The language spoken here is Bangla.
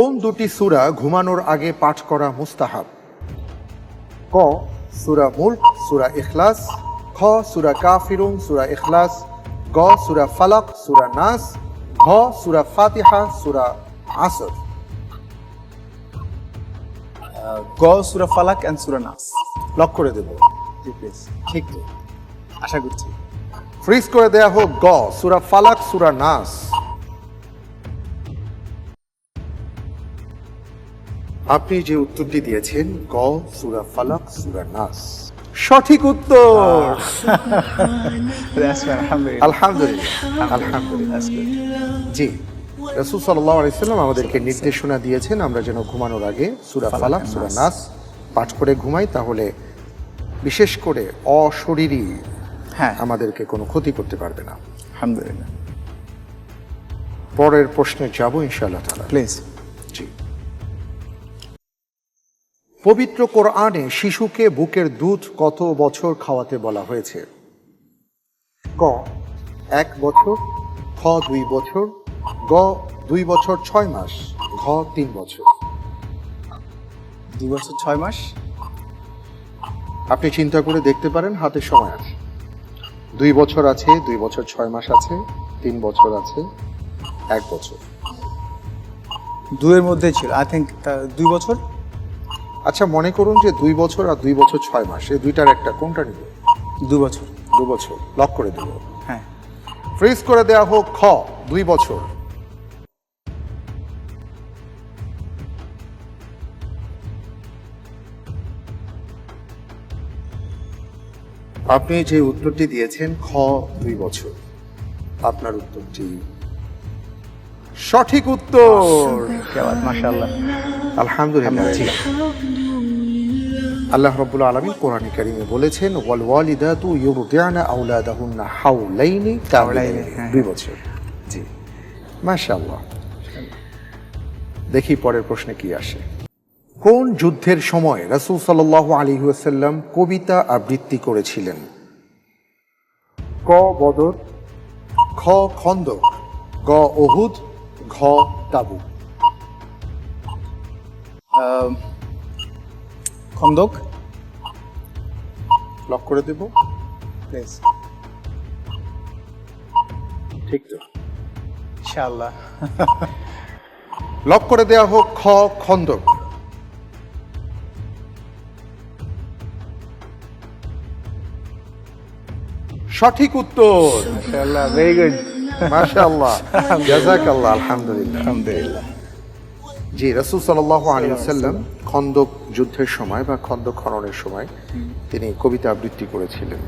কোন দুটি সূরা ঘুমানোর আগে পাঠ করা মুস্তাহাব? ক সূরা মুল্ক সূরা ইখলাস খ সূরা কাফিরুন সূরা ইখলাস গ সূরা ফালাক সূরা নাস ঘ সূরা ফাতিহা সূরা আসর। গ সুরা ফালাক অ্যান্ড সুরা নাস। লক করে দেব। ঠিক। আশা করছি। ফ্রিজ করে দেয়া হোক। গ সূরা ফালাক সূরা নাস। আপনি যে উত্তরটি দিয়েছেন গ সুরা ফালাক সুরা নাস। সঠিক উত্তর। আলহামদুলিল্লাহ আলহামদুলিল্লাহ. জি রসুল সাল্লাহ আলাইসাল্লাম আমাদেরকে নির্দেশনা দিয়েছেন আমরা যেন ঘুমানোর আগে সুরা ফালাক সুরা নাস। পাঠ করে ঘুমাই তাহলে বিশেষ করে অশরীরী হ্যাঁ। আমাদেরকে কোনো ক্ষতি করতে পারবে না। আলহামদুলিল্লাহ। পরের প্রশ্নে যাব ইনশাআল্লাহ তাআলা। প্লিজ পবিত্র কোরআনে শিশুকে বুকের দুধ কত বছর খাওয়াতে বলা হয়েছে? ক এক বছর খ দুই বছর গ দুই বছর ছয় মাস ঘ তিন বছর। দুই বছর ছয় মাস? আপনি চিন্তা করে দেখতে পারেন হাতে সময় আছে। দুই বছর আছে দুই বছর ছয় মাস আছে তিন বছর আছে এক বছর। দুয়ের মধ্যে ছিল। আই থিঙ্ক দুই বছর? আচ্ছা মনে করুন যে দুই বছর আর দুই বছর ছয় মাস এই দুইটার একটা কোনটা নিবে? দু বছর। দু বছর। লক করে দেব। হ্যাঁ। ফ্রিজ করে দেয়া হোক খ দুই বছর। আপনি যে উত্তরটি দিয়েছেন খ দুই বছর। আপনার উত্তরটি সঠিক উত্তর। মাশাআল্লাহ। আলহামদুলিল্লাহ। জি আল্লাহ রাব্বুল আলামিন কোরআনে কারিমে বলেছেন ওয়াল ওয়ালিদাতু ইউরদি'না আওলাদাহুন্না হাওলাইনি কামিলাইনি হ্যাঁ। দুই বছর। জি। মাশাআল্লাহ। দেখি পরের প্রশ্নে কি আসে। কোন যুদ্ধের সময় রাসূল সাল্লাল্লাহু আলাইহি ওয়াসাল্লাম কবিতা আবৃত্তি করেছিলেন? ক বদর খ খন্দক গ ওহুদ ঘ তাবুক। খন্দক। লক করে দেব। প্লিজ ঠিক তো। ইনশাআল্লাহ। লক করে দেয়া হোক খ খন্দক। সঠিক উত্তর। ইনশাআল্লাহ ভেরি গুড মাশাআল্লাহ। জাযাকাল্লাহ আলহামদুলিল্লাহ। আলহামদুলিল্লাহ। জি রাসুল সাল্লাহ ওয়াসাল্লাম খন্দক যুদ্ধের সময় বা খন্দক খননের সময় তিনি কবিতা আবৃত্তি করেছিলেন।